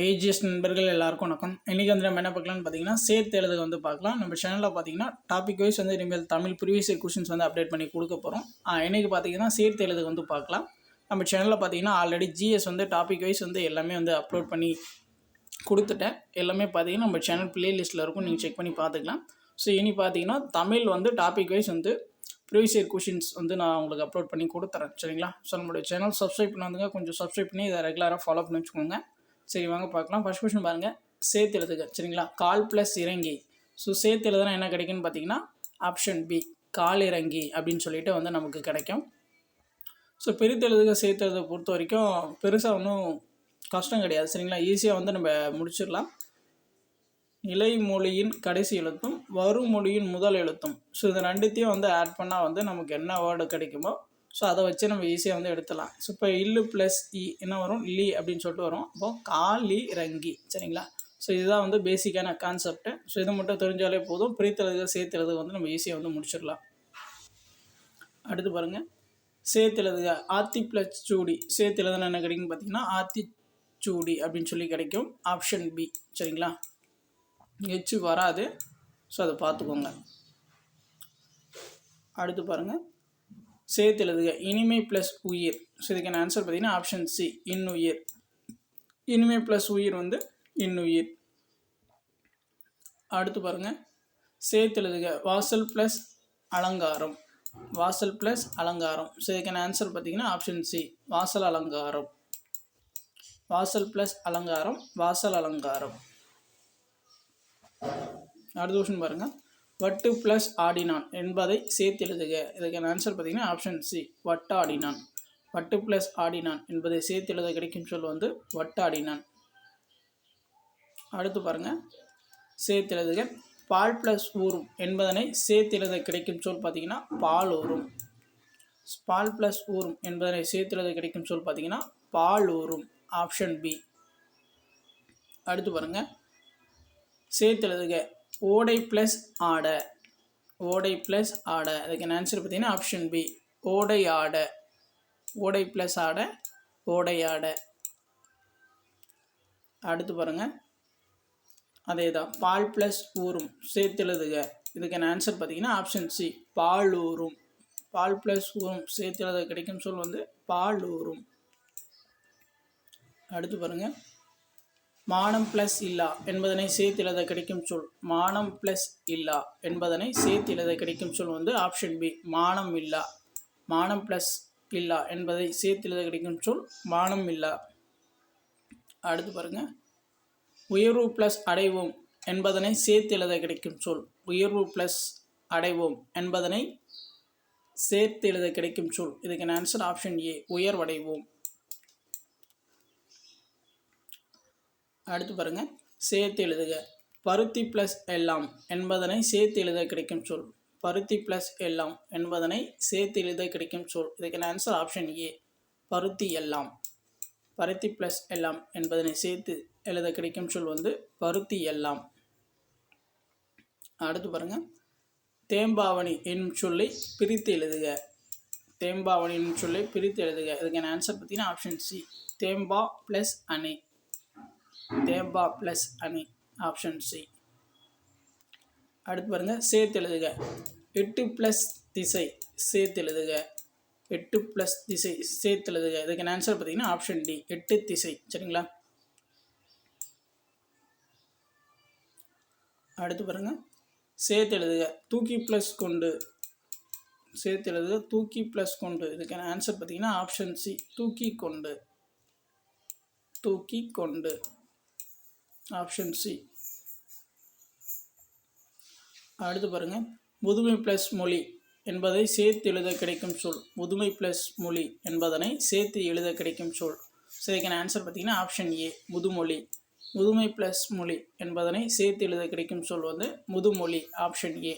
AGS நண்பர்கள் எல்லாருக்கும் வணக்கம். இன்றைக்கி வந்து நம்ம என்ன பார்க்கலாம்னு பார்த்தீங்கன்னா சேர்த்து எழுத வந்து பார்க்கலாம். நம்ம சேனலில் பார்த்தீங்கன்னா டாபிக் வைஸ் வந்து இனிமேல் தமிழ் ப்ரீவியஸ் கொஷின்ஸ் வந்து அப்டேட் பண்ணி கொடுக்க போகிறோம் இன்றைக்கி பார்த்தீங்கன்னா சேர்த்து எழுத வந்து பார்க்கலாம். நம்ம சேனலில் பார்த்தீங்கன்னா ஆல்ரெடி ஜிஎஸ் வந்து டாபிக் வைஸ் வந்து எல்லாமே வந்து அப்லோட் பண்ணி கொடுத்துட்டேன். எல்லாமே பார்த்தீங்கன்னா நம்ம சேனல் பிளேலிஸ்ட்டில் இருக்கும். நீங்கள் செக் பண்ணி பார்த்துக்கலாம். ஸோ இனி பார்த்தீங்கன்னா தமிழ் வந்து டாபிக் வைஸ் வந்து ப்ரீவியஸ் இயர் கொஷின்ஸ் வந்து நான் உங்களுக்கு அப்லோட் பண்ணி கொடுத்துறேன். சரிங்களா? ஸோ நம்மளுடைய சேனல் சப்ஸ்கிரைப் பண்ணாதுங்க. கொஞ்சம் சப்ஸ்கிரைப் பண்ணி இதை ரெகுலராக ஃபாலோ பண்ணி வச்சுக்கோங்க. சரி வாங்க பார்க்கலாம். ஃபஸ்ட் கொஷின் பாருங்கள் சேர்த்து எழுதுக. சரிங்களா? கால் ப்ளஸ் இறங்கி. ஸோ சேர்த்து எழுதுனா என்ன கிடைக்குன்னு பார்த்தீங்கன்னா ஆப்ஷன் பி கால் இறங்கி அப்படின்னு சொல்லிட்டு வந்து நமக்கு கிடைக்கும். ஸோ பிரித்து எழுதுக சேர்த்து எழுத பொறுத்த வரைக்கும் பெருசாக ஒன்றும் கஷ்டம் கிடையாது. சரிங்களா? ஈஸியாக வந்து நம்ம முடிச்சிடலாம். இலை மொழியின் கடைசி எழுத்தும் வரும் மொழியின் முதல் எழுத்தும். ஸோ இது ரெண்டுத்தையும் வந்து ஆட் பண்ணால் வந்து நமக்கு என்ன வேர்டு கிடைக்குமோ ஸோ அதை வச்சு நம்ம ஈஸியாக வந்து எடுத்துடலாம். ஸோ இப்போ இல்லு ப்ளஸ் இ என்ன வரும்? லி அப்படின்னு சொல்லிட்டு வரும். அப்போது காலி ரங்கி. சரிங்களா? ஸோ இதுதான் வந்து பேசிக்கான கான்செப்ட்டு ஸோ இதை மட்டும் தெரிஞ்சாலே போதும். பிரித்தெழுதுக சேர்த்தெழுதுக வந்து நம்ம ஈஸியாக வந்து முடிச்சிடலாம். அடுத்து பாருங்கள் சேர்த்தெழுதுக. ஆத்தி ப்ளஸ் சூடி. சேர்த்தெழுதுனா என்ன கிடைக்குன்னு பார்த்தீங்கன்னா ஆத்தி சூடி அப்படின்னு சொல்லி கிடைக்கும். ஆப்ஷன் பி சரிங்களா? ஹெச்சு வராது. ஸோ அதை பார்த்துக்கோங்க. அடுத்து பாருங்கள் சேர்த்து எழுதுக இனிமை ப்ளஸ் உயிர். ஸோ இதுக்கான ஆன்சர் பார்த்தீங்கன்னா ஆப்ஷன் சி இன்னுயிர். இனிமை ப்ளஸ் உயிர் வந்து இன்னுயிர். அடுத்து பாருங்கள் சேர்த்து எழுதுக வாசல் ப்ளஸ் அலங்காரம். வாசல் ப்ளஸ் அலங்காரம். ஸோ இதுக்கான ஆன்சர் பார்த்தீங்கன்னா ஆப்ஷன் சி வாசல் அலங்காரம். வாசல் ப்ளஸ் அலங்காரம் வாசல் அலங்காரம். அடுத்த கொஷின் பாருங்கள் வட்டு ப்ளஸ் ஆடினான் என்பதை சேர்த்து எழுதுக. இதுக்கான ஆன்சர் பார்த்தீங்கன்னா ஆப்ஷன் சி வட்டாடினான். வட்டு ப்ளஸ் ஆடினான் என்பதை சேர்த்து எழுத கிடைக்கும் சொல் வந்து வட்டாடினான். அடுத்து பாருங்கள் சேர்த்து எழுதுக. பால் ப்ளஸ் ஊறும் என்பதனை சேர்த்து எழுத கிடைக்கும் சொல் பார்த்தீங்கன்னா பால் ஊறும். பால் ப்ளஸ் ஊறும் என்பதனை சேர்த்து எழுத கிடைக்கும் சொல் பார்த்தீங்கன்னா பால் ஊறும். ஆப்ஷன் பி அடுத்து பாருங்கள் சேர்த்து எழுதுக. ஓடை ப்ளஸ் ஆடை. ஓடை ப்ளஸ் ஆடை. அதுக்கு ஆன்சர் பார்த்தீங்கன்னா ஆப்ஷன் பி ஓடை ஆடை. ஓடை ப்ளஸ் ஆடை ஓடை ஆடை. அடுத்து பாருங்கள் அதே தான் பால் ப்ளஸ் ஊறும். சேர்த்து எழுதுக. இதுக்கான ஆன்சர் பார்த்தீங்கன்னா ஆப்ஷன் சி பால் ஊறும். பால் ப்ளஸ் ஊறும். சேர்த்து எழுத கிடைக்கும் சொல் வந்து பால் ஊறும். அடுத்து பாருங்கள் மானம் ப்ளஸ் இல்லா என்பதனை சேர்த்து கிடைக்கும் சொல். மானம் ப்ளஸ் இல்லா என்பதனை சேர்த்திலத கிடைக்கும் சொல் வந்து ஆப்ஷன் பி மானம் இல்லா. மானம் ப்ளஸ் இல்லா என்பதை சேர்த்து எழுத கிடைக்கும் சொல் மானம் இல்லா. அடுத்து பாருங்க. உயர்வு ப்ளஸ் அடைவோம் என்பதனை சேர்த்து கிடைக்கும் சொல். உயர்வு ப்ளஸ் அடைவோம் என்பதனை சேர்த்து எழுத கிடைக்கும் சொல். இதுக்கு ஆன்சர் ஆப்ஷன் ஏ உயர்வடைவோம். அடுத்து பாருங்கள் சேர்த்து எழுதுக. பருத்தி ப்ளஸ் எல்லாம் என்பதனை சேர்த்து எழுத கிடைக்கும் சொல். பருத்தி ப்ளஸ் எல்லாம் என்பதனை சேர்த்து எழுத கிடைக்கும் சொல். இதுக்கான ஆன்சர் ஆப்ஷன் ஏ பருத்தி எல்லாம். பருத்தி ப்ளஸ் எல்லாம் என்பதனை சேர்த்து எழுத கிடைக்கும் சொல் வந்து பருத்தி எல்லாம். அடுத்து பாருங்கள் தேம்பாவணி என்னும் சொல்லை பிரித்து எழுதுக. தேம்பாவணி என்னும் சொல்லை பிரித்து எழுதுக. இதுக்கான ஆன்சர் பார்த்தீங்கன்னா ஆப்ஷன் சி தேம்பா ப்ளஸ் அணை. தேம்பா ப்ளஸ் அணி ஆப்ஷன் சி அடுத்து பாருங்கள் சேர்த்து எழுதுக எட்டு ப்ளஸ் திசை சேர்த்து எழுதுக எட்டு ப்ளஸ் திசை சேர்த்து எழுதுக இதுக்கு ஆன்சர் பார்த்தீங்கன்னா ஆப்ஷன் டி எட்டு திசை. சரிங்களா? அடுத்து பாருங்கள் சேர்த்து எழுதுக தூக்கி ப்ளஸ் கொண்டு சேர்த்து எழுதுக தூக்கி ப்ளஸ் கொண்டு. இதுக்கான ஆன்சர் பார்த்தீங்கன்னா ஆப்ஷன் சி தூக்கி கொண்டு. தூக்கி கொண்டு. Option C. அடுத்து பாருங்கள் முதுமை ப்ளஸ் மொழி என்பதை சேர்த்து எழுத கிடைக்கும் சொல். முதுமை ப்ளஸ் மொழி என்பதனை சேர்த்து எழுத கிடைக்கும் சொல். சரிக்கான ஆன்சர் பார்த்தீங்கன்னா ஆப்ஷன் ஏ முதுமொழி. முதுமை ப்ளஸ் மொழி என்பதனை சேர்த்து எழுத கிடைக்கும் சொல் வந்து முதுமொழி ஆப்ஷன் ஏ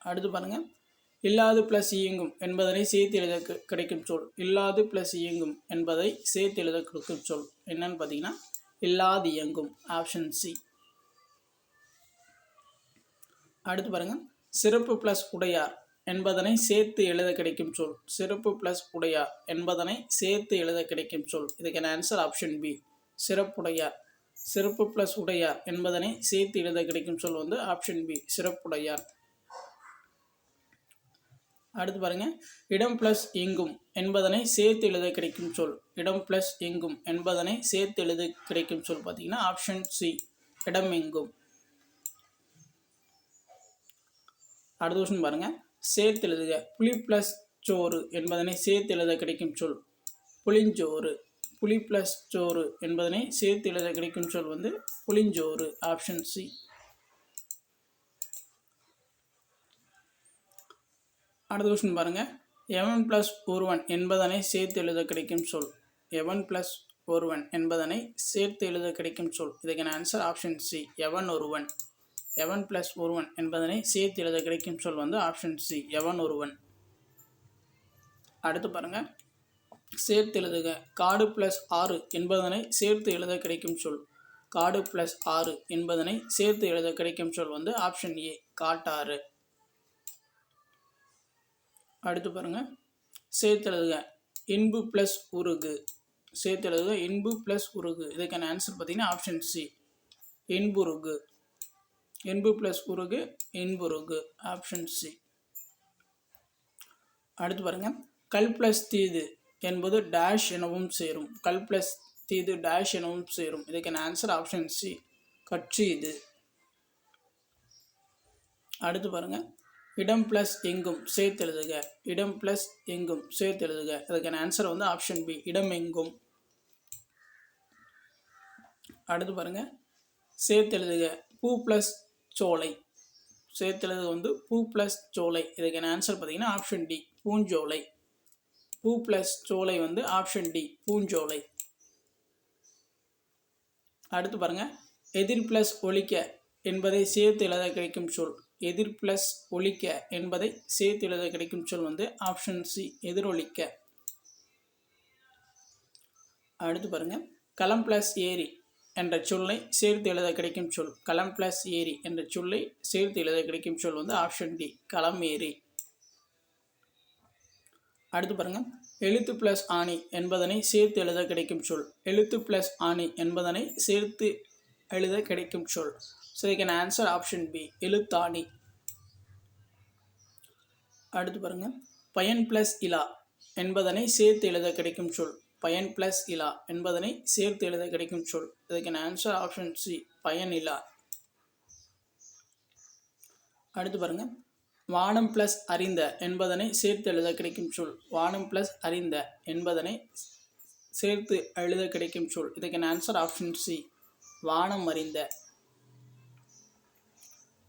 அடுத்து பாருங்கள் இல்லாது ப்ளஸ் இயங்கும் என்பதனை சேர்த்து எழுத கிடைக்கும் சொல். இல்லாது ப்ளஸ் இயங்கும் என்பதை சேர்த்து எழுத கொடுக்கும் சொல். என்னன்னு பார்த்தீங்கன்னா இல்லாது இயங்கும். ஆப்ஷன் சி அடுத்து பாருங்கள் சிறப்பு ப்ளஸ் உடையார் என்பதனை சேர்த்து எழுத கிடைக்கும் சொல். சிறப்பு ப்ளஸ் உடையார் என்பதனை சேர்த்து எழுத கிடைக்கும் சொல். இதுக்கான ஆன்சர் ஆப்ஷன் பி சிறப்புடையார். சிறப்பு ப்ளஸ் உடையார் என்பதனை சேர்த்து எழுத கிடைக்கும் சொல் வந்து ஆப்ஷன் பி சிறப்புடையார். அடுத்து பாருங்க. இடம் பிளஸ் எங்கும் என்பதனை சேர்த்து எழுத கிடைக்கும் சொல். இடம் பிளஸ் எங்கும் என்பதனை சேர்த்து எழுத கிடைக்கும் சொல் பார்த்தீங்கன்னா ஆப்ஷன் சி இடம் எங்கும். அடுத்த கொஸ்டின் பாருங்க. சேர்த்து எழுதுக. புளி பிளஸ் சோறு என்பதனை சேர்த்து எழுத கிடைக்கும் சொல். புளிஞ்சோறு. புளி பிளஸ் சோறு என்பதனை சேர்த்து எழுத கிடைக்கும் சொல் வந்து புளிஞ்சோறு ஆப்ஷன் சி அடுத்த கொஸ்டின் பாருங்கள் எவன் ப்ளஸ் ஒருவன் என்பதனை சேர்த்து எழுத கிடைக்கும் சொல். எவன் ப்ளஸ் ஒருவன் என்பதனை சேர்த்து எழுத கிடைக்கும் சொல். இதுக்கான ஆன்சர் ஆப்ஷன் சி எவன் ஒருவன். எவன் ப்ளஸ் ஒருவன் என்பதனை சேர்த்து எழுத கிடைக்கும் சொல் வந்து ஆப்ஷன் சி எவன் ஒருவன். அடுத்து பாருங்கள் சேர்த்து எழுதுக. காடு ப்ளஸ் ஆறு என்பதனை சேர்த்து எழுத கிடைக்கும் சொல். காடு ப்ளஸ் ஆறு என்பதனை சேர்த்து எழுத கிடைக்கும் சொல் வந்து ஆப்ஷன் ஏ காட்டாறு. அடுத்து பாருங்க. சேர்த்தழுதுக. இன்பு ப்ளஸ் உருகு. சேர்த்தழுதுக இன்பு ப்ளஸ் உருகு. இதுக்கான ஆன்சர் பார்த்தீங்கன்னா ஆப்ஷன் சி இன்புருகு. இன்பு ப்ளஸ் உருகு இன்புருகு. ஆப்ஷன் சி அடுத்து பாருங்க. கல் ப்ளஸ் தீது என்பது டேஷ் எனவும் சேரும். கல் ப்ளஸ் தீது டேஷ் எனவும் சேரும். இதுக்கான ஆன்சர் ஆப்ஷன் சி கட்சி இது. அடுத்து பாருங்கள் இடம் ப்ளஸ் எங்கும் சேர்த்து எழுதுக இடம் ப்ளஸ் எங்கும் சேர்த்து எழுதுக அதுக்கான ஆன்சர் வந்து ஆப்ஷன் பி இடம் எங்கும். அடுத்து பாருங்கள் சேர்த்து எழுதுக பூ ப்ளஸ் சோலை. சேர்த்து எழுதுக வந்து பூ ப்ளஸ் சோலை. இதுக்கான ஆன்சர் பார்த்தீங்கன்னா ஆப்ஷன் டி பூஞ்சோலை. பூ ப்ளஸ் சோலை வந்து ஆப்ஷன் டி பூஞ்சோலை. அடுத்து பாருங்கள் எதிர் ப்ளஸ் ஒழிக்க என்பதை சேர்த்து எழுத கிடைக்கும் சொல். எதிர் ப்ளஸ் ஒழிக்க என்பதை சேர்த்து எழுத கிடைக்கும் சொல் வந்து ஆப்ஷன் சி எதிரொலிக்க அடுத்து பாருங்கள் களம் ப்ளஸ் ஏரி என்ற சொல்லை சேர்த்து எழுத கிடைக்கும் சொல். களம் ப்ளஸ் ஏரி என்ற சொல்லை சேர்த்து எழுத கிடைக்கும் சொல் வந்து ஆப்ஷன் டி களம் ஏரி. அடுத்து பாருங்கள் எழுத்து பிளஸ் ஆணி என்பதனை சேர்த்து எழுத கிடைக்கும் சொல். எழுத்து பிளஸ் ஆணி என்பதனை சேர்த்து எழுத கிடைக்கும் சொல். So you can answer option B எழுத்தாணி. அடுத்து பாருங்கள் பயன் பிளஸ் இலா என்பதனை சேர்த்து எழுத கிடைக்கும் சொல். பயன் பிளஸ் இலா என்பதனை சேர்த்து எழுத கிடைக்கும் சொல். இதுக்கான ஆன்சர் ஆப்ஷன் சி பயன் இலா. அடுத்து பாருங்க. வானம் பிளஸ் அறிந்த என்பதனை சேர்த்து எழுத கிடைக்கும் சொல். வானம் பிளஸ் அறிந்த என்பதனை சேர்த்து எழுத கிடைக்கும் சொல். இதுக்கான ஆன்சர் ஆப்ஷன் சி வானம் அறிந்த.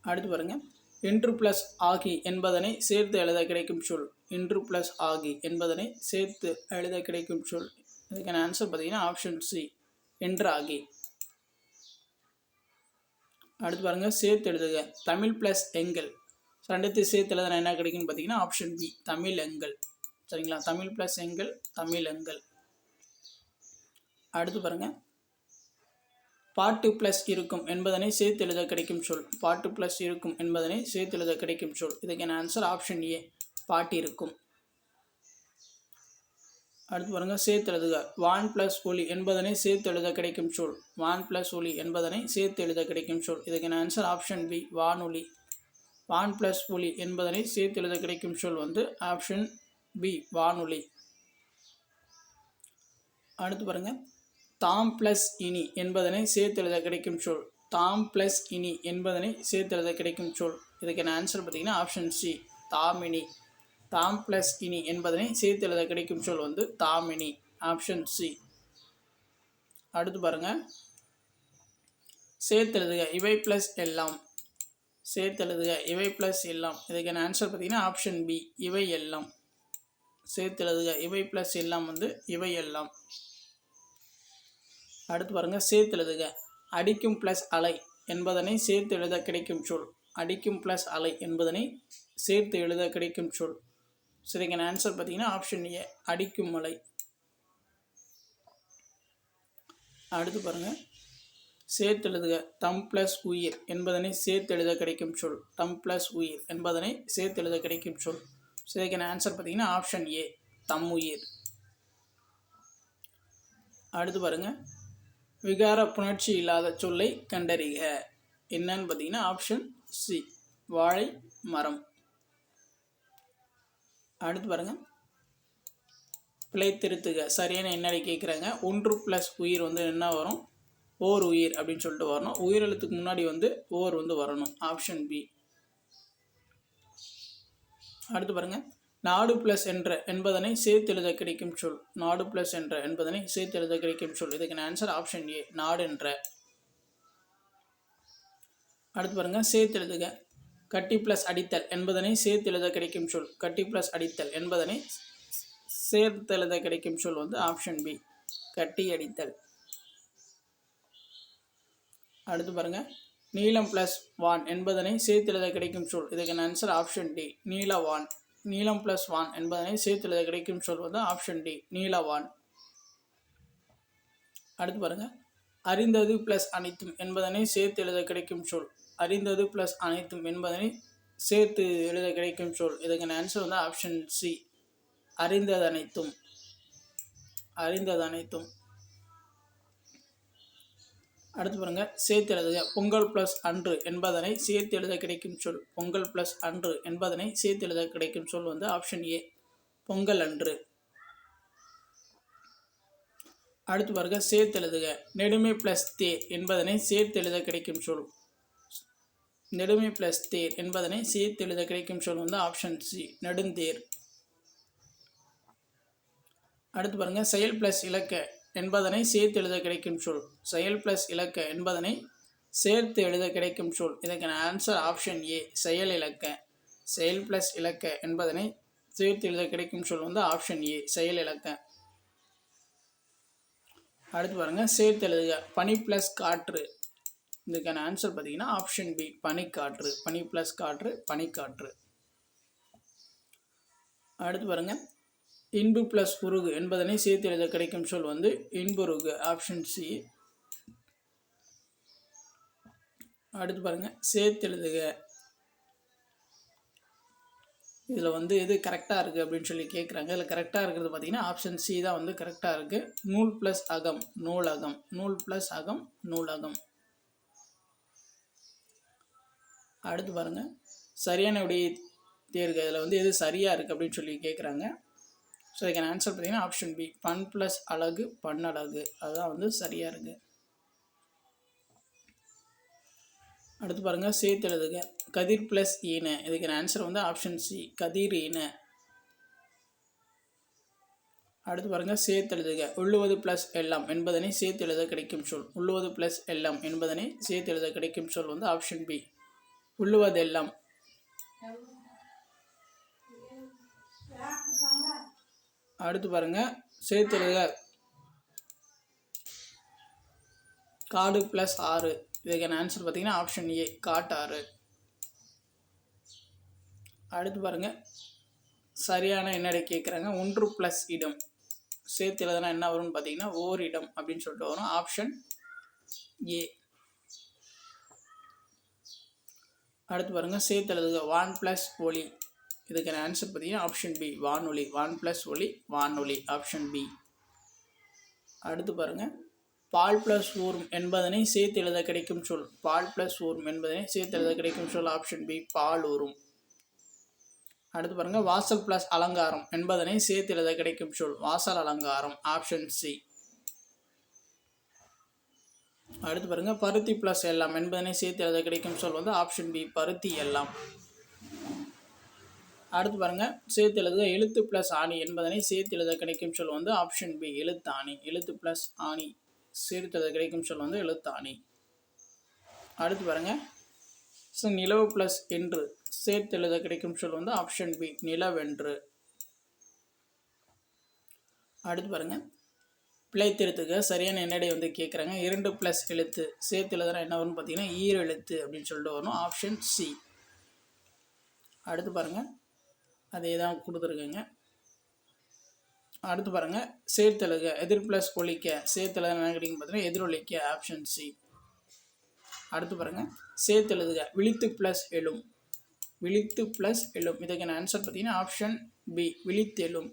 அடுத்து பாருங்க. இன்று பிளஸ் ஆகி என்பதனை சேர்த்து எழுத கிடைக்கும் சொல். இன்று பிளஸ் ஆகி என்பதனை சேர்த்து எழுத கிடைக்கும் சொல். இதுக்கான ஆன்சர் பார்த்தீங்கன்னா ஆப்ஷன் சி என்று ஆகி. அடுத்து பாருங்க. சேர்த்து எழுதுக. தமிழ் பிளஸ் எங்கள். ரெண்டுத்தையும் சேர்த்து எழுதுனா என்ன கிடைக்குன்னு பார்த்தீங்கன்னா ஆப்ஷன் பி தமிழ் எங்கள். சரிங்களா? தமிழ் ப்ளஸ் எங்கள் தமிழ் எங்கள். அடுத்து பாருங்கள் பாட்டு ப்ளஸ் இருக்கும் என்பதனை சேர்த்து எழுத கிடைக்கும் சொல். பாட்டு ப்ளஸ் இருக்கும் என்பதனை சேர்த்து எழுத கிடைக்கும் சொல். இதுக்கான ஆன்சர் ஆப்ஷன் ஏ பாட்டு இருக்கும். அடுத்து பாருங்க சேர்த்து எழுதுக. வான் பிளஸ் ஒலி என்பதனை சேர்த்து எழுத கிடைக்கும் சொல். வான் பிளஸ் ஒலி என்பதனை சேர்த்து எழுத கிடைக்கும் சொல். இதுக்கான ஆன்சர் ஆப்ஷன் பி வானொலி வான் பிளஸ் ஒலி என்பதனை சேர்த்து எழுத கிடைக்கும் சொல் வந்து ஆப்ஷன் பி வானொலி அடுத்து பாருங்கள் தாம் பிளஸ் இனி என்பதனை சேர்த்து எழுத கிடைக்கும் சொல். தாம் பிளஸ் இனி என்பதனை சேர்த்தெழுத கிடைக்கும் சொல். இதுக்கான ஆன்சர் பார்த்தீங்கன்னா ஆப்ஷன் சி தாமினி தாம் பிளஸ் இனி என்பதனை சேர்த்தெழுத கிடைக்கும் சொல் வந்து தாமினி ஆப்ஷன் சி அடுத்து பாருங்கள் சேர்த்தெழுதுக இவை பிளஸ் எல்லாம். சேர்த்தெழுதுக இவை ப்ளஸ் எல்லாம். இதுக்கான ஆன்சர் பார்த்தீங்கன்னா ஆப்ஷன் பி இவை எல்லாம். சேர்த்தெழுதுக இவை ப்ளஸ் எல்லாம் வந்து இவை எல்லாம். அடுத்து பாருங்கள் சேர்த்து எழுதுக அடிக்கும் ப்ளஸ் அலை என்பதனை சேர்த்து எழுத கிடைக்கும் சொல். அடிக்கும் ப்ளஸ் அலை என்பதனை சேர்த்து எழுத கிடைக்கும் சொல். சரிங்க ஆன்சர் பார்த்தீங்கன்னா ஆப்ஷன் ஏ அடிக்கும் அலை அடுத்து பாருங்கள் சேர்த்து எழுதுக தம் ப்ளஸ் உயிர் என்பதனை சேர்த்து எழுத கிடைக்கும் சொல். தம் ப்ளஸ் உயிர் என்பதனை சேர்த்து எழுத கிடைக்கும் சொல். ஸோ இதுக்கான ஆன்சர் பார்த்தீங்கன்னா ஆப்ஷன் ஏ தம் உயிர். அடுத்து பாருங்கள் விகார புணர்ச்சி இல்லாத சொல்லை கண்டறிக. என்னன்னு பார்த்தீங்கன்னா ஆப்ஷன் சி வாழை மரம். அடுத்து பாருங்க. பிழை திருத்துக. சரியான என்னடி கேட்குறாங்க. ஒன்று ப்ளஸ் உயிர் வந்து என்ன வரும்? ஓர் உயிர் அப்படின்னு சொல்லிட்டு வரணும். உயிரெழுத்துக்கு முன்னாடி வந்து ஓர் வந்து வரணும். ஆப்ஷன் பி அடுத்து பாருங்கள் நாடு பிளஸ் என்ற என்பதனை சேர்த்து எழுத கிடைக்கும் சொல். நாடு பிளஸ் என்ற என்பதனை சேர்த்தெழுத கிடைக்கும் சொல். இதுக்கு ஆன்சர் ஆப்ஷன் ஏ நாடு என்ற. அடுத்து பாருங்க சேர்த்தெழுதுக. கட்டி பிளஸ் அடித்தல் என்பதனை சேர்த்து எழுத கிடைக்கும் சொல். கட்டி பிளஸ் அடித்தல் என்பதனை சேர்த்தெழுத கிடைக்கும் சொல் வந்து ஆப்ஷன் பி கட்டி அடித்தல். அடுத்து பாருங்க நீலம் பிளஸ் வான் என்பதனை சேர்த்து எழுத கிடைக்கும் சொல். இதுக்கு ஆன்சர் ஆப்ஷன் டி நீலவான் நீளம் பிளஸ் வான் என்பதனை சேர்த்தெழுத கிடைக்கும் சொல் வந்து ஆப்ஷன் டி நீலவான் அடுத்து பாருங்க. அறிந்தது பிளஸ் அனைத்தும் என்பதனை சேர்த்து எழுத கிடைக்கும் சொல். அறிந்தது பிளஸ் அனைத்தும் என்பதனை சேர்த்து எழுத கிடைக்கும் சொல். இதுக்கான ஆன்சர் வந்து ஆப்ஷன் சி அறிந்தது அனைத்தும் அறிந்தது அனைத்தும் அடுத்து பாருங்க சேர்த்து எழுதுக. பொங்கல் ப்ளஸ் அன்று என்பதனை சேர்த்து எழுத கிடைக்கும் சொல். பொங்கல் ப்ளஸ் அன்று என்பதனை சேர்த்து எழுத கிடைக்கும் சொல் வந்து ஆப்ஷன் ஏ பொங்கல் அன்று. அடுத்து பாருங்க சேர்த்து எழுதுக. நெடுமை ப்ளஸ் தேர் என்பதனை சேர்த்து எழுத கிடைக்கும் சொல். நெடுமை ப்ளஸ் தேர் என்பதனை சேர்த்து எழுத கிடைக்கும் சொல் வந்து ஆப்ஷன் சி நெடுந்தேர். அடுத்து பாருங்க செயல் ப்ளஸ் இலக்க. என்பதனை சேர்த்து எழுத கிடைக்கும் சொல். செயல் பிளஸ் இலக்க என்பதனை சேர்த்து எழுத கிடைக்கும் சொல். இதற்கான ஆன்சர் ஆப்ஷன் ஏ செயல் இலக்க. செயல் பிளஸ் இலக்க என்பதனை சேர்த்து எழுத கிடைக்கும் சொல் வந்து ஆப்ஷன் ஏ செயல் இலக்க. அடுத்து பாருங்க சேர்த்து எழுதுக. பனி ப்ளஸ் காற்று. இதுக்கான ஆன்சர் பார்த்தீங்கன்னா ஆப்ஷன் பி பனிக்காற்று பனி ப்ளஸ் காற்று பனிக்காற்று அடுத்து பாருங்கள் இன்பு ப்ளஸ் உருகு என்பதனை சேர்த்து எழுத கிடைக்கும் சொல் வந்து இன்புருகு ஆப்ஷன் சி அடுத்து பாருங்க. சேர்த்து எழுதுக இதில் வந்து எது கரெக்டாக இருக்குது அப்படின்னு சொல்லி கேட்குறாங்க இதில் கரெக்டாக இருக்கிறது பார்த்தீங்கன்னா ஆப்ஷன் சி தான் வந்து கரெக்டாக இருக்குது நூல் ப்ளஸ் அகம் நூலகம் நூல் ப்ளஸ் அகம் நூலகம் அடுத்து பாருங்கள் சரியான விடையை தேர்க. இதில் வந்து எது சரியாக இருக்குது அப்படின்னு சொல்லி கேட்குறாங்க ஸோ இதுக்கான ஆன்சர் பார்த்தீங்கன்னா ஆப்ஷன் பி பன் ப்ளஸ் அழகு பன்னழகு அதுதான் வந்து சரியாக இருக்குது அடுத்து பாருங்கள் சேர்த்து எழுதுக. கதிர் ப்ளஸ் ஈன இதுக்கான ஆன்சர் வந்து ஆப்ஷன் சி கதிர் ஈன அடுத்து பாருங்கள் சேர்த்து எழுதுக. உள்ளுவது ப்ளஸ் எல்லாம் என்பதனை சேர்த்து எழுத கிடைக்கும் சொல். உள்ளுவது ப்ளஸ் எல்லாம் என்பதனை சேர்த்து எழுத கிடைக்கும் சொல் வந்து ஆப்ஷன் பி உள்ளுவதெல்லாம். அடுத்து பாருங்கள் சேர்த்துருக காடு ப்ளஸ் ஆறு. இதுக்கான ஆன்சர் பார்த்தீங்கன்னா ஆப்ஷன் ஏ காட்டாறு அடுத்து பாருங்கள் சரியான என்னடை கேட்குறாங்க ஒன்று ப்ளஸ் இடம். சேர்த்து எழுதுனா என்ன வரும்னு பார்த்தீங்கன்னா ஓர் இடம் அப்படின்னு சொல்லிட்டு வரும். ஆப்ஷன் ஏ அடுத்து பாருங்கள் சேர்த்து எழுதுக. வான் ப்ளஸ் ஒளி இதுக்கான ஆன்சர் பார்த்தீங்கன்னா ஆப்ஷன் பி வானொலி வான் ப்ளஸ் ஒலி வானொலி ஆப்ஷன் பி அடுத்து பாருங்கள் பால் ப்ளஸ் ஊர்ம் என்பதனை சேர்த்து எழுத கிடைக்கும் சொல். பால் ப்ளஸ் ஊர்ம் என்பதனை சேர்த்து எழுத கிடைக்கும் சொல் ஆப்ஷன் பி பால் ஊரும் அடுத்து பாருங்கள் வாசல் ப்ளஸ் அலங்காரம் என்பதனை சேர்த்து எழுத கிடைக்கும் சொல். வாசல் அலங்காரம் ஆப்ஷன் சி அடுத்து பாருங்கள் பருத்தி ப்ளஸ் எல்லாம் என்பதனை சேர்த்து எழுத கிடைக்கும் சொல் வந்து ஆப்ஷன் பி பருத்தி எல்லாம். அடுத்து பாருங்க. சேர்த்து எழுதுக எழுத்து ப்ளஸ் ஆணி என்பதனை சேர்த்து எழுத கிடைக்கும் சொல் வந்து ஆப்ஷன் பி எழுத்தாணி. எழுத்து ப்ளஸ் ஆணி சேர்த்தது கிடைக்கும் சொல் வந்து எழுத்தாணி. அடுத்து பாருங்க. ஸோ நிலவு ப்ளஸ் என்று சேர்த்து எழுத கிடைக்கும் சொல் வந்து ஆப்ஷன் பி நிலவென்று. அடுத்து பாருங்க. பிழைத்திருத்துக்கு சரியான என்னடை வந்து கேட்குறாங்க இரண்டு ப்ளஸ் எழுத்து சேர்த்து எழுதுனா என்ன வரும்னு பார்த்தீங்கன்னா ஈர எழுத்து அப்படின்னு சொல்லிட்டு வரும். ஆப்ஷன் சி அடுத்து பாருங்கள் அதே தான் கொடுத்துருக்கேங்க. அடுத்து பாருங்கள் சேர்த்தலுக எதிர் ப்ளஸ் ஒழிக்க சேர்த்தெழுக என்ன கிடைக்கும் பார்த்தீங்கன்னா எதிரொலிக்க ஆப்ஷன் சி அடுத்து பாருங்கள் சேர்த்தெழுதுக விழித்து ப்ளஸ் எழும். விழித்து ப்ளஸ் எழும். இதுக்கான ஆன்சர் பார்த்தீங்கன்னா ஆப்ஷன் பி விழித்தெழும்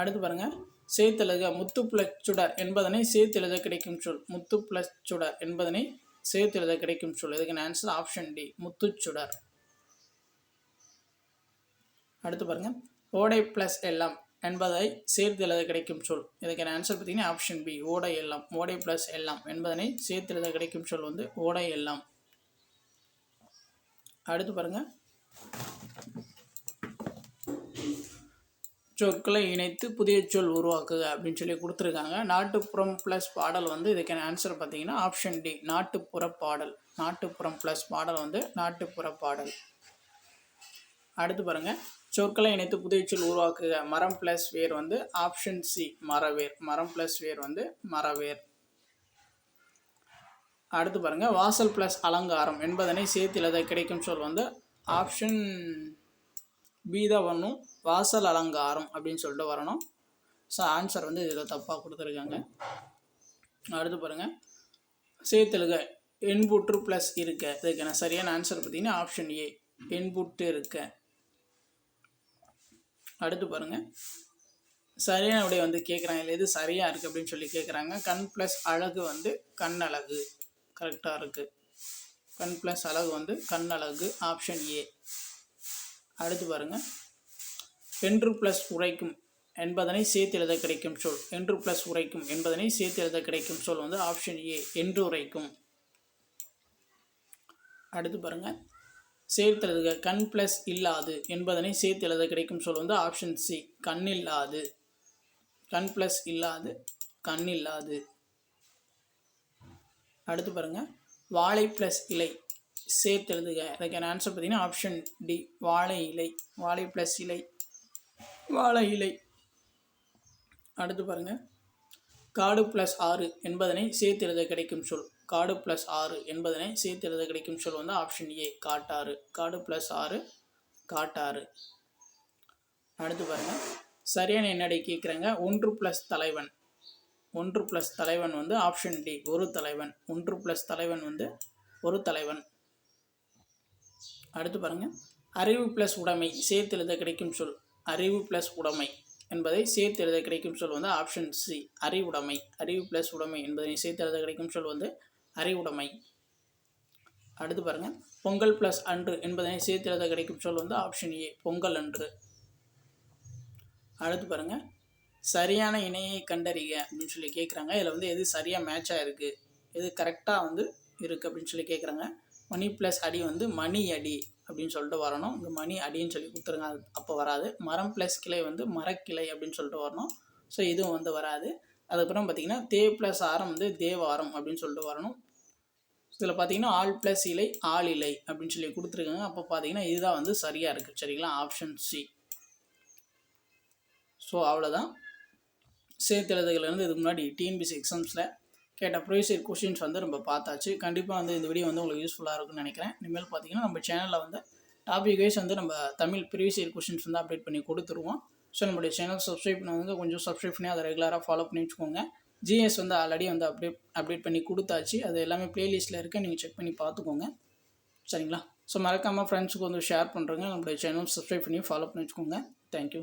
அடுத்து பாருங்கள் சேர்த்தெழுக முத்து ப்ளஸ் சுடர் என்பதனை சேர்த்தெழுத கிடைக்கும் சொல். முத்து ப்ளஸ் சுடர் என்பதனை சேர்த்தெழுத கிடைக்கும் சொல். இதுக்கு ஆன்சர் ஆப்ஷன் டி முத்துச்சுடர் அடுத்து பாருங்கள் ஓடை ப்ளஸ் எல்லாம் என்பதை சேர்த்து எழுத கிடைக்கும் சொல். இதுக்கான ஆன்சர் பார்த்தீங்கன்னா ஆப்ஷன் பி ஓடை எல்லாம். ஓடை ப்ளஸ் எல்லாம் என்பதனை சேர்த்து எழுத கிடைக்கும் சொல் வந்து ஓடை எல்லாம். அடுத்து பாருங்க. சொற்களை இணைத்து புதிய சொல் உருவாக்குக அப்படின்னு சொல்லி கொடுத்துருக்காங்க. நாட்டுப்புறம் ப்ளஸ் பாடல் வந்து இதுக்கான ஆன்சர் பார்த்தீங்கன்னா ஆப்ஷன் டி நாட்டுப்புற பாடல். நாட்டுப்புறம் ப்ளஸ் பாடல் வந்து நாட்டுப்புற பாடல். அடுத்து பாருங்கள் சொற்களை இணைத்து புதைச்சொல் உருவாக்குக. மரம் ப்ளஸ் வேர் வந்து ஆப்ஷன் சி மரவேர். மரம் ப்ளஸ் வேர் வந்து மரவேர். அடுத்து பாருங்கள் வாசல் ப்ளஸ் அலங்காரம் என்பதனை சேர்த்து எழுத கிடைக்கும் சொல் வந்து ஆப்ஷன் பி தான் வரணும். வாசல் அலங்காரம் அப்படின்னு சொல்லிட்டு வரணும். ஸோ ஆன்சர் வந்து இதில் தப்பாக கொடுத்துருக்காங்க. அடுத்து பாருங்கள் சேர்த்தெழுக என்புற்று ப்ளஸ் இருக்க. இதுக்கான சரியான ஆன்சர் பார்த்தீங்கன்னா ஆப்ஷன் ஏ என்புட்டு இருக்க. அடுத்து பாருங்கள் சரியான விடை வந்து கேட்குறாங்க இல்லை எது சரியாக இருக்குது அப்படின்னு சொல்லி கேட்குறாங்க கண் ப்ளஸ் அழகு வந்து கண் அழகு. கரெக்டாக இருக்குது கண் ப்ளஸ் அழகு வந்து கண் அழகு ஆப்ஷன் ஏ அடுத்து பாருங்கள் என்று ப்ளஸ் உரைக்கும் என்பதனை சேர்த்து எழுத கிடைக்கும் சொல். என்று ப்ளஸ் உரைக்கும் என்பதனை சேர்த்து எழுத கிடைக்கும் சொல் வந்து ஆப்ஷன் ஏ என்று உரைக்கும். அடுத்து பாருங்கள் சேர்த்து எழுதுக கண் ப்ளஸ் இல்லாது என்பதனை சேர்த்து எழுத கிடைக்கும் சொல் வந்து ஆப்ஷன் சி கண் இல்லாது. கண் ப்ளஸ் இல்லாது கண் இல்லாது. அடுத்து பாருங்கள் வாழை ப்ளஸ் இலை சேர்த்து எழுதுக அதுக்கான ஆன்சர் பார்த்தீங்கன்னா ஆப்ஷன் டி வாழை இலை. வாழை ப்ளஸ் இலை. வாழை இலை. அடுத்து பாருங்கள் காடு ப்ளஸ் ஆறு என்பதனை சேர்த்து எழுத கிடைக்கும் சொல். காடு ப்ளஸ் ஆறு என்பதனை சேர்த்து எழுத கிடைக்கும் சொல் வந்து ஆப்ஷன் ஏ காட்டாறு. காடு ப்ளஸ் ஆறு காட்டாறு. அடுத்து பாருங்கள் சரியான என்னடை கேட்குறாங்க. ஒன்று ப்ளஸ் தலைவன். ஒன்று ப்ளஸ் தலைவன் வந்து ஆப்ஷன் டி ஒரு தலைவன். ஒன்று ப்ளஸ் தலைவன் வந்து ஒரு தலைவன். அடுத்து பாருங்கள் அறிவு ப்ளஸ் உடைமை சேர்த்து எழுத கிடைக்கும் சொல். அறிவு ப்ளஸ் உடைமை. என்பதை சேர்த்து எழுத கிடைக்கும் சொல் வந்து ஆப்ஷன் சி அறிவுடைமை. அறிவு ப்ளஸ் உடைமை என்பதை சேர்த்து எழுத கிடைக்கும் சொல் வந்து அறிவுடைமை. அடுத்து பாருங்கள் பொங்கல் ப்ளஸ் அன்று என்பதனை சேர்த்து எழுத கிடைக்கும் சொல் வந்து ஆப்ஷன் ஏ பொங்கல் அன்று. அடுத்து பாருங்கள் சரியான இணையை கண்டறிய அப்படின்னு சொல்லி கேட்குறாங்க இதில் வந்து எது சரியாக மேட்சாக இருக்குது எது கரெக்டாக வந்து இருக்குது அப்படின்னு சொல்லி கேட்குறாங்க மணி ப்ளஸ் அடி வந்து மணி அடி. அப்படின்னு சொல்லிட்டு வரணும். இங்கே மணி அடின்னு சொல்லி கொடுத்துருங்க. அது அப்போ வராது. மரம் ப்ளஸ் கிளை வந்து மரக்கிளை அப்படின்னு சொல்லிட்டு வரணும். ஸோ இதுவும் வந்து வராது. அதுக்கப்புறம் பார்த்திங்கன்னா தே ப்ளஸ் ஆரம் வந்து தேவாரம் அப்படின்னு சொல்லிட்டு வரணும். இதில் பார்த்தீங்கன்னா ஆல் ப்ளஸ் இலை ஆள் இலை அப்படின்னு சொல்லி கொடுத்துருக்காங்க. அப்போ பார்த்தீங்கன்னா இதுதான் வந்து சரியாக இருக்குது சரிங்களா? ஆப்ஷன் சி ஸோ அவ்வளோதான் சேர்த்தெழுதுகள்லேருந்து இதுக்கு முன்னாடி டிஎன்பிசி எக்ஸாம்ஸில் கேட்ட ப்ரொவிசியர் கொஷின்ஸ் வந்து நம்ம பார்த்தாச்சு. கண்டிப்பாக வந்து இந்த வீடியோ வந்து உங்களுக்கு யூஸ்ஃபுல்லாக இருக்கும்னு நினைக்கிறேன். இனிமேல் பார்த்தீங்கன்னா நம்ம சேனலில் வந்து டாபிக் வைஸ் வந்து நம்ம தமிழ் ப்ரீவியஸ் கொஷின்ஸ் வந்து அப்டேட் பண்ணி கொடுத்துருவோம். ஸோ நம்மளுடைய சேனல் சப்ஸ்கிரைப் பண்ணுவாங்க கொஞ்சம் சப்ஸ்கிரைப் பண்ணி அதை ரெகுலராக ஃபாலோ பண்ணி வச்சுக்கோங்க. ஜிஎஸ் வந்து ஆல்ரெடி வந்து அப்டேட் அப்டேட் பண்ணி கொடுத்தாச்சு. அது எல்லாமே ப்ளேலிஸ்ட்டில் இருக்க. நீங்கள் செக் பண்ணி பார்த்துக்கோங்க. சரிங்களா? ஸோ மறக்காமல் ஃப்ரெண்ட்ஸுக்கு வந்து ஷேர் பண்ணுறேங்க நம்மளுடைய சேனல் சப்ஸ்கிரைப் பண்ணி ஃபாலோ பண்ணி வச்சுக்கோங்க. தேங்க்யூ